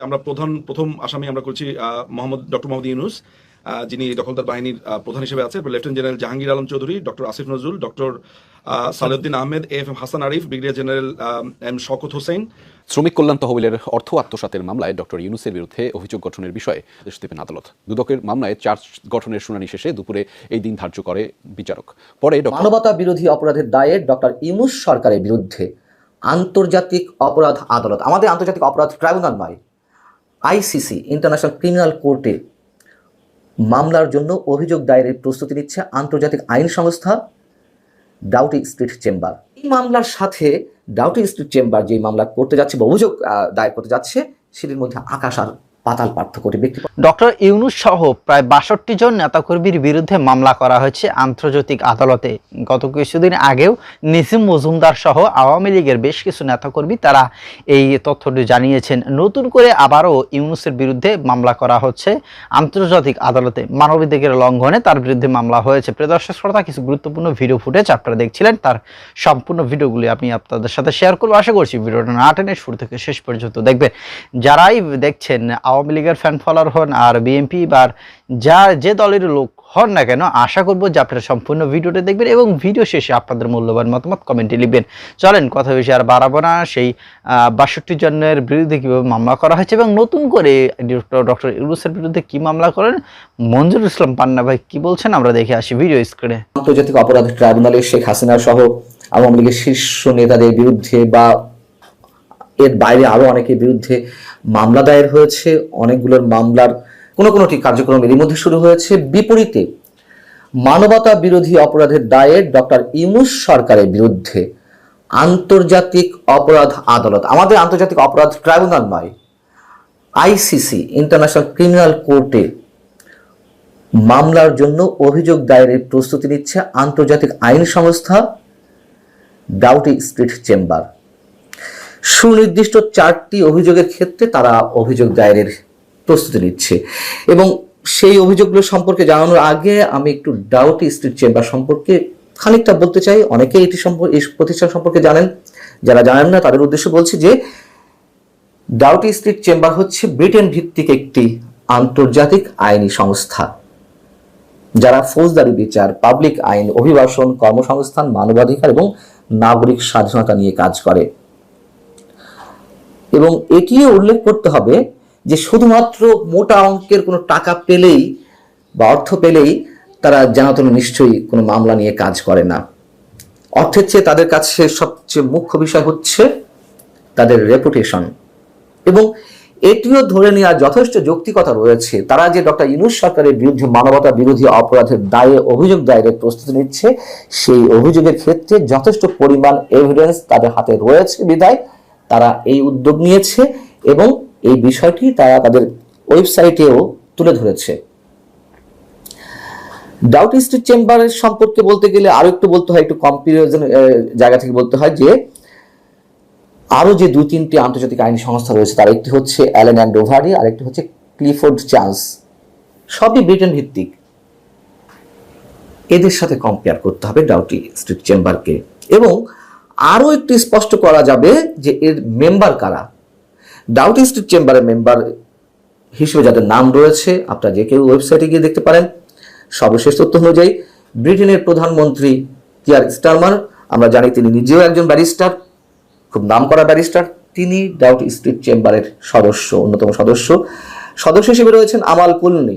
আমরা প্রধান প্রথম আসামি আমরা করছি মোহাম্মদ ডক্টর মোহাম্মদ ইউনুস যিনি দখলদার বাহিনীর প্রধান হিসেবে আছে lieutenant general Jahangir Alam Chowdhury doctor Asif Nazrul doctor Salahuddin Ahmed A F M Hasan Arif brigadier general ah, M Sakhawat Hossain. শ্রমিক কল্যাণ তহবিলের অর্থ আত্মসাতের মামলায় ডক্টর ইউনুসের বিরুদ্ধে অভিযোগ গঠনের বিষয়ে আদেশ দেবেন আদালত। দুদকের মামলায় চার্জ গঠনের শুনানি শেষে দুপুরে এই দিন ধার্য করে বিচারক। পরে মানবতা বিরোধী অপরাধের দায়ে ডক্টর ইউনুস সরকারের বিরুদ্ধে আন্তর্জাতিক অপরাধ আদালত। আমাদের আন্তর্জাতিক অপরাধ ট্রাইব্যুনাল নয় আইসিসি ইন্টারন্যাশনাল ক্রিমিনাল কোর্টে মামলার জন্য অভিযোগ দায়েরের প্রস্তুতি নিচ্ছে আন্তর্জাতিক আইন সংস্থা ডাউটি স্ট্রিট চেম্বার এই মামলার সাথে ডাউটি স্ট্রিট চেম্বার যে মামলা করতে যাচ্ছে বা অভিযোগ দায়ের করতে যাচ্ছে, সেটির মধ্যে আকাশ আর পাতাল পার্থক্য ব্যক্তি ডক্টর ইউনুস সহ প্রায় বাষট্টি জন নেতাকর্মীর বিরুদ্ধে মামলা করা হয়েছে আন্তর্জাতিক আদালতে। গত কিছুদিন আগেও নিসিম মজুমদার সহ আওয়ামী লীগের বেশ কিছু নেতাকর্মী তারা এই তথ্যটি জানিয়েছেন। নতুন করে আবারও ইউনুসের বিরুদ্ধে মামলা করা হচ্ছে আন্তর্জাতিক আদালতে। মানবাধিকার লঙ্ঘনে তার বিরুদ্ধে মামলা হয়েছে। প্রদর্শক শ্রোতা, কিছু গুরুত্বপূর্ণ ভিডিও ফুটেজ আপনারা দেখছিলেন। তার সম্পূর্ণ ভিডিওগুলি আমি আপনাদের সাথে শেয়ার করব। আশা করছি ভিডিওটা না টেনে শুরু থেকে শেষ পর্যন্ত দেখবেন। যারাই দেখছেন আওয়ামী লীগের ফ্যান ফলোয়ার হন আর বিএনপি বা যা যে দলের লোক হন না কেন, আশা করব যে আপনারা সম্পূর্ণ ভিডিওটা দেখবেন এবং ভিডিও শেষে আপনাদের মূল্যবান মতামত কমেন্টে লিখবেন। চলেন, কথা বেশি আর বাড়াবো না। সেই বাষট্টি জনের বিরুদ্ধে কীভাবে মামলা করা হয়েছে এবং নতুন করে ডক্টর ইউনুসের বিরুদ্ধে কি মামলা করেন? মঞ্জুর ইসলাম পান্না ভাই কি বলছেন? আমরা দেখে আসি ভিডিও স্ক্রিনে আন্তর্জাতিক অপরাধ ট্রাইব্যুনালে শেখ হাসিনা সহ আওয়ামী লীগের শীর্ষ নেতাদের বিরুদ্ধে বা এর বাইরে আরও অনেকের বিরুদ্ধে মামলা দায়ের হয়েছে। অনেকগুলোর মামলার কোনো কোনোটি কার্যক্রম এরই মধ্যে শুরু হয়েছে। বিপরীতে মানবতা বিরোধী অপরাধের দায়ে ডক্টর ইউনুস সরকারের বিরুদ্ধে আন্তর্জাতিক অপরাধ আদালত। আমাদের আন্তর্জাতিক অপরাধ ট্রাইব্যুনাল নয়, আইসিসি, ইন্টারন্যাশনাল ক্রিমিনাল কোর্টে মামলার জন্য অভিযোগ দায়েরের প্রস্তুতি নিচ্ছে আন্তর্জাতিক আইন সংস্থা ডাউটি স্ট্রিট চেম্বার। সুনির্দিষ্ট চারটি অভিযোগের ক্ষেত্রে তারা অভিযোগ দায়েরের প্রস্তুতি নিচ্ছে। এবং সেই অভিযোগগুলো সম্পর্কে জানানোর আগে আমি একটু ডাউটি স্ট্রিট চেম্বার সম্পর্কে খানিকটা বলতে চাই। অনেকে এটি সম্পর্কে এই প্রতিষ্ঠান সম্পর্কে জানেন। যারা জানেন না, তাদের উদ্দেশ্যে বলছি যে ডাউটি স্ট্রিট চেম্বার হচ্ছে ব্রিটেন ভিত্তিক একটি আন্তর্জাতিক আইনি সংস্থা। যারা ফৌজদারি বিচার পাবলিক আইন, অভিবাসন, কর্মসংস্থান, মানবাধিকার এবং নাগরিক স্বাধীনতা নিয়ে কাজ করে। এবং এটিও উল্লেখ করতে হবে যে শুধুমাত্র মোটা অঙ্কের কোনো টাকা পেলেই বা অর্থ পেলেই তারা জানাতন নিশ্চয়ই কোনো মামলা নিয়ে কাজ করে না। অর্থের চেয়ে তাদের কাছে সবচেয়ে মুখ্য বিষয় হচ্ছে তাদের রেপুটেশন এবং এটিও ধরে নেওয়ার যথেষ্ট যৌক্তিকতা রয়েছে, তারা যে ডক্টর ইউনুস সরকারের বিরুদ্ধে মানবতা বিরোধী অপরাধের দায়ে অভিযোগ দায়েরের প্রস্তুতি নিচ্ছে, সেই অভিযোগের ক্ষেত্রে যথেষ্ট পরিমাণ এভিডেন্স তাদের হাতে রয়েছে বিদায় তারা এই উদ্যোগ নিয়েছে এবং এই বিষয়টি তারা তাদের ওয়েবসাইটেও তুলে ধরেছে। ডাউট স্ট্রিট চেম্বারের সম্পর্কে বলতে গেলে আরও একটু বলতে হয়, একটু কম্পারিজন জায়গা থেকে বলতে হয় যে, আরও যে দুই তিনটি আন্তর্জাতিক আইনি সংস্থা রয়েছে, তার একটি হচ্ছে অ্যালেন অ্যান্ড ডোভারি আর একটি হচ্ছে ক্লিফোর্ড চান্স সবই ব্রিটেন ভিত্তিক। এদের সাথে কম্পেয়ার করতে হবে ডাউটি স্ট্রিট চেম্বারকে। এবং আরও একটু স্পষ্ট করা যাবে যে এর মেম্বার কারা। ডাউট স্ট্রিট চেম্বারের মেম্বার হিসেবে যাদের নাম রয়েছে, আপনারা যে কেউ ওয়েবসাইটে গিয়ে দেখতে পারেন। সর্বশেষ তথ্য অনুযায়ী, ব্রিটেনের প্রধানমন্ত্রী কিয়ার স্টারমার আমরা জানি তিনি নিজেও একজন ব্যারিস্টার খুব নামকরা ব্যারিস্টার তিনি ডাউট স্ট্রিট চেম্বারের সদস্য, অন্যতম সদস্য। সদস্য হিসেবে রয়েছেন আমাল কুলনি।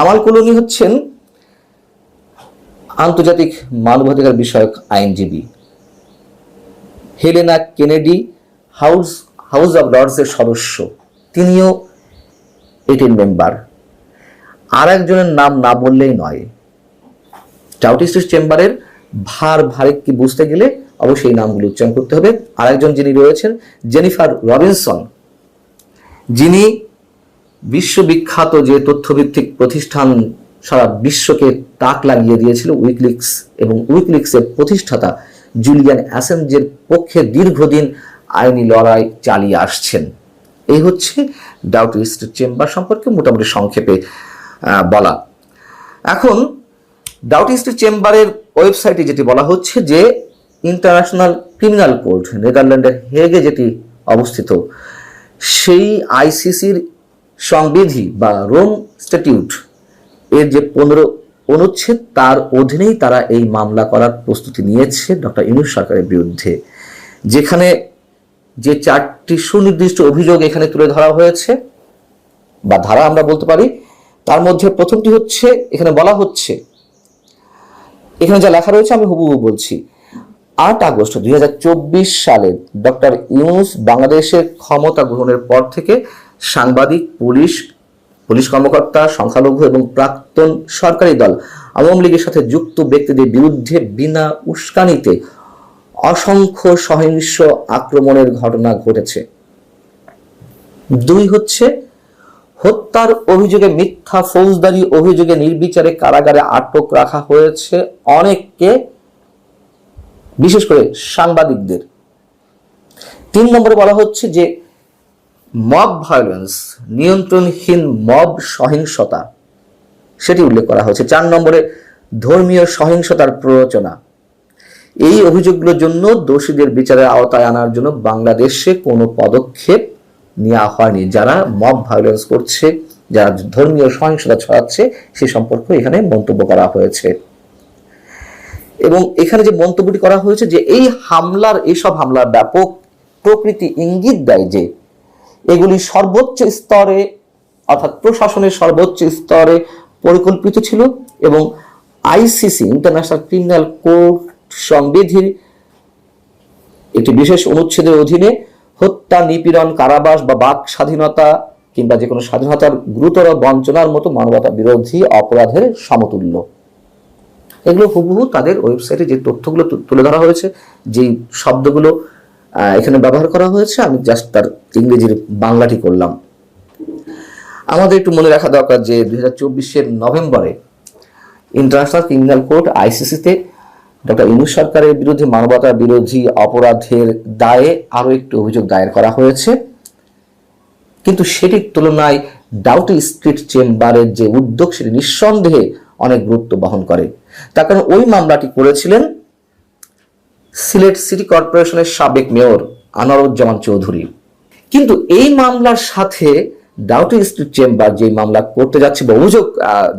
আমাল কুলনি হচ্ছেন আন্তর্জাতিক মানবাধিকার বিষয়ক আইনজীবী। Helena Kennedy house house of লর্ডসের সদস্য। তিনিও এটির মেম্বার। আর একজনের নাম না বললেই নয়। টাউটিস্টিস চেম্বারের ভার ভারে কি বুঝতে গেলে অবশ্যই নামগুলো উচ্চারণ করতে হবে। আরেকজন যিনি রয়েছেন, জেনিফার রবিনসন। যিনি বিশ্ববিখ্যাত যে তথ্যভিত্তিক প্রতিষ্ঠান সারা বিশ্বকে তাক লাগিয়ে দিয়েছিল, উইকলিক্স এবং উইকলিক্সের প্রতিষ্ঠাতা জুলিয়ান অ্যাসেঞ্জের পক্ষে দীর্ঘদিন আইনি লড়াই চালিয়ে আসছেন। এই হচ্ছে ডাউট স্ট্রিট চেম্বার সম্পর্কে মোটামুটি সংক্ষেপে বলা। এখন, ডাউটি স্ট্রিট চেম্বারের ওয়েবসাইটে যেটি বলা হচ্ছে যে, ইন্টারন্যাশনাল ক্রিমিনাল কোর্ট, নেদারল্যান্ডের হেগে যেটি অবস্থিত, সেই আইসিসির সংবিধি বা রোম স্ট্যাটিউট এর যে পনেরো অনুচ্ছেদ। তার অধীনেই তারা এই মামলা করার প্রস্তুতি নিয়েছে ডক্টর ইনুস সরকারের বিরুদ্ধে। যেখানে যে চারটি সুনির্দিষ্ট অভিযোগ এখানে তুলে ধরা হয়েছে, বা ধারা আমরা বলতে পারি, তার মধ্যে প্রথমটি হচ্ছে, এখানে বলা হচ্ছে, এখানে যা লেখা রয়েছে আমি হুবহু বলছি। আট আগস্ট দুই হাজার চব্বিশ সালে ডক্টর ইউনুস বাংলাদেশের ক্ষমতা গ্রহণের পর থেকে সাংবাদিক, পুলিশ পুলিশ কর্মকর্তা, সংখ্যালঘু এবং প্রাক্তন সরকারি দল আওয়ামী লীগের সাথে যুক্ত ব্যক্তিদের বিরুদ্ধে বিনা উস্কানিতে অসংখ্য সহিংস আক্রমণের ঘটনা ঘটেছে। দুই হচ্ছে, হত্যার অভিযোগে মিথ্যা ফৌজদারি অভিযোগে নির্বিচারে কারাগারে আটক রাখা হয়েছে অনেককে, বিশেষ করে সাংবাদিকদের। তিন নম্বরে বলা হচ্ছে যে মব ভায়োলেন্স নিয়ন্ত্রণহীন মব সহিংসতা, সেটি উল্লেখ করা হয়েছে। চার নম্বরে, ধর্মীয় সহিংসতার প্ররোচনা। এই অভিযোগগুলোর জন্য দোষীদের বিচারের আওতায় আনার জন্য বাংলাদেশে কোনো পদক্ষেপ নেওয়া হয়নি। যারা মব ভায়োলেন্স করছে, যারা ধর্মীয় সহিংসতা ছড়াচ্ছে, সে সম্পর্কে এখানে মন্তব্য করা হয়েছে। এবং এখানে যে মন্তব্যটি করা হয়েছে যে, এই হামলার এইসব হামলার ব্যাপক প্রকৃতি ইঙ্গিত দেয় যে এগুলি সর্বোচ্চ স্তরে, অর্থাৎ প্রশাসনের সর্বোচ্চ স্তরে পরিকল্পিত ছিল এবং আইসিসি, ইন্টারন্যাশনাল ক্রিমিনাল কোর্ট সংবিধির একটি বিশেষ অনুচ্ছেদের অধীনে হত্যা, নিপীড়ন, কারাবাস বা বাক স্বাধীনতা কিংবা যে কোনো স্বাধীনতার গুরুতর বঞ্চনার মতো মানবতা বিরোধী অপরাধের সমতুল্য। এগুলো হুবহু তাদের ওয়েবসাইটে যে তথ্যগুলো তুলে ধরা হয়েছে, যেই শব্দগুলো এখানে ব্যবহার করা হয়েছে। আমি জাস্ট তার ইংরেজির বাংলাটি করলাম। আমাদের একটু মনে রাখা দরকার যে দুই হাজার নভেম্বরে ইন্টারন্যাশনাল ক্রিমিনাল কোর্ট আইসিসিতে ডক্টর ইউনুস সরকারের বিরুদ্ধে মানবতা বিরোধী অপরাধের দায়ে আরও একটি অভিযোগ দায়ের করা হয়েছে। কিন্তু সেটির তুলনায় ডাউটি স্ট্রিট চেম্বারের যে উদ্যোগ, সেটি নিঃসন্দেহে অনেক গুরুত্ব বহন করে। তার কারণ ওই মামলাটি করেছিলেন সিলেট সিটি কর্পোরেশনের সাবেক মেয়র আনারুজ্জামান চৌধুরী। কিন্তু এই মামলার সাথে ডাউটি স্ট্রিট চেম্বার যে মামলা করতে যাচ্ছে বা অভিযোগ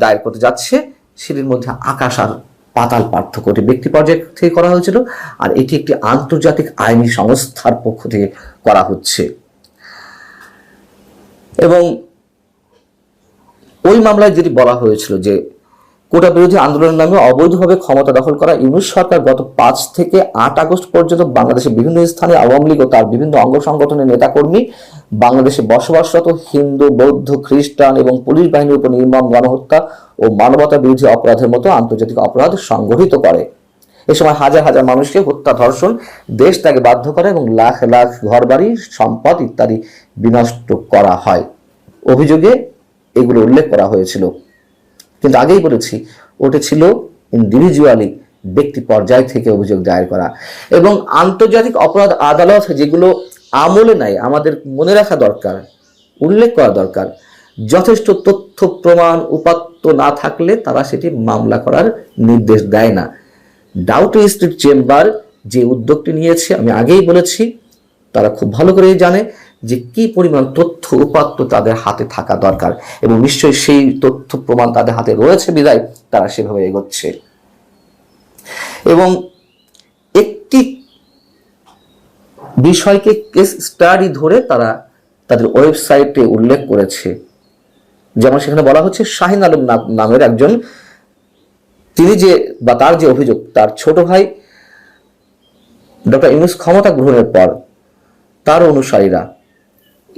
দায়ের করতে যাচ্ছে, সেটির মধ্যে আকাশ আর পাতাল পার্থক্য এটি ব্যক্তি পর্যায় থেকে করা হয়েছিল আর এটি একটি আন্তর্জাতিক আইনি সংস্থার পক্ষ থেকে করা হচ্ছে। এবং ওই মামলায় যেটি বলা হয়েছিল যে কোটা বিরোধী আন্দোলনের নামে অবৈধভাবে ক্ষমতা দখল করা ইউনুস সরকার গত পাঁচ থেকে আট আগস্ট পর্যন্ত বাংলাদেশের বিভিন্ন স্থানে আওয়ামী লীগ ও তার বিভিন্ন অঙ্গ সংগঠনের নেতাকর্মী বাংলাদেশে বসবাসরত হিন্দু, বৌদ্ধ, খ্রিস্টান এবং পুলিশ বাহিনীর উপর নির্মম গণহত্যা ও মানবতা বিরোধী অপরাধের মতো আন্তর্জাতিক অপরাধ সংগঠিত করে। এ সময় হাজার হাজার মানুষকে হত্যা, ধর্ষণ, দেশ ত্যাগে বাধ্য করে এবং লাখ লাখ ঘরবাড়ি, সম্পদ ইত্যাদি বিনষ্ট করা হয়। অভিযোগে এগুলো উল্লেখ করা হয়েছিল। কিন্তু আগেই বলেছি, ওটা ছিল ইন্ডিভিজুয়ালি ব্যক্তি পর্যায় থেকে অভিযোগ দায়ের করা। এবং আন্তর্জাতিক অপরাধ আদালত যেগুলো আমলে নাই আমাদের মনে রাখা দরকার, উল্লেখ করা দরকার, যথেষ্ট তথ্য প্রমাণ উপাত্ত না থাকলে তারা সেটি মামলা করার নির্দেশ দেয় না। ডাউটি স্ট্রিট চেম্বার যে উদ্যোগটি নিয়েছে, আমি আগেই বলেছি, তারা খুব ভালো করেই জানে। যে কি পরিমাণ তথ্য উপাত্ত তাদের হাতে থাকা দরকার এবং নিশ্চয়ই সেই তথ্য প্রমাণ তাদের হাতে রয়েছে বিদায়, তারা সেভাবে এগোচ্ছে। এবং একটি বিষয়কে কেস স্টাডি ধরে তারা তাদের ওয়েবসাইটে উল্লেখ করেছে, যেমন সেখানে বলা হচ্ছে শাহিন আলম নামের একজন, তিনি যে বা তার যে অভিযোগ, তার ছোট ভাই ডক্টর ইউনুস ক্ষমতা গ্রহণের পর তার অনুসারীরা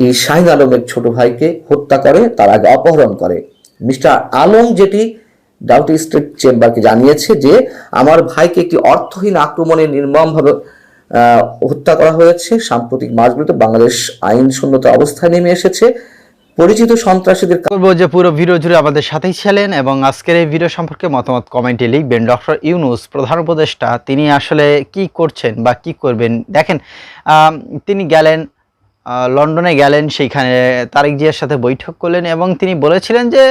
এই শাহিদ আলমের ছোট ভাইকে হত্যা করে, তার আগে অপহরণ করে। মিস্টার আলম যেটি ডাউটি স্ট্রিট চেম্বারকে জানিয়েছে যে, আমার ভাইকে একটি অর্থহীন আক্রমণে নির্মমভাবে হত্যা করা হয়েছে। সাম্প্রতিক মাসগুলোতে বাংলাদেশ আইন শূন্যতা অবস্থায় নেমে এসেছে। পরিচিত সন্ত্রাসীদের বলব যে পুরো ভিডিও জুড়ে আমাদের সাথেই ছিলেন এবং আজকের এই ভিডিও সম্পর্কে মতামত কমেন্টে লিখবেন। ডক্টর ইউনুস, প্রধান উপদেষ্টা, তিনি আসলে কি করছেন বা কি করবেন? দেখেন তিনি গেলেন লন্ডনে গেলেন, সেইখানে তারেক জিয়ার সাথে বৈঠক করলেন এবং তিনি বলেছিলেন যে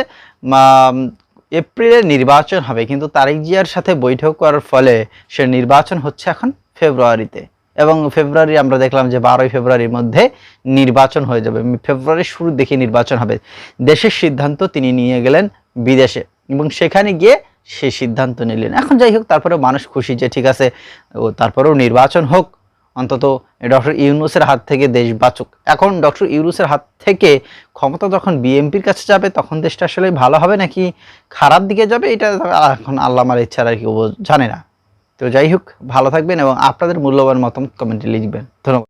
এপ্রিলে নির্বাচন হবে, কিন্তু তারেক জিয়ার সাথে বৈঠক করার ফলে সে নির্বাচন হচ্ছে এখন ফেব্রুয়ারিতে। এবং ফেব্রুয়ারি আমরা দেখলাম যে বারোই ফেব্রুয়ারির মধ্যে নির্বাচন হয়ে যাবে। ফেব্রুয়ারির শুরুর দিকে নির্বাচন হবে। দেশের সিদ্ধান্ত তিনি নিয়ে গেলেন বিদেশে এবং সেখানে গিয়ে সে সিদ্ধান্ত নিলেন। এখন যাই হোক তারপরে মানুষ খুশি যে, ঠিক আছে, ও তারপরেও নির্বাচন হোক। অন্তত ডক্টর ইউনুসের হাত থেকে দেশ বাঁচুক। এখন ডক্টর ইউনুসের হাত থেকে ক্ষমতা যখন বিএমপির কাছে যাবে, তখন দেশটা আসলে ভালো হবে নাকি খারাপ দিকে যাবে? এটা এখন আল্লাহ আমার ইচ্ছা আর কেউ জানে না। তো যাই হোক, ভালো থাকবেন এবং আপনাদের মূল্যবান মতামত কমেন্টে লিখবেন। ধন্যবাদ।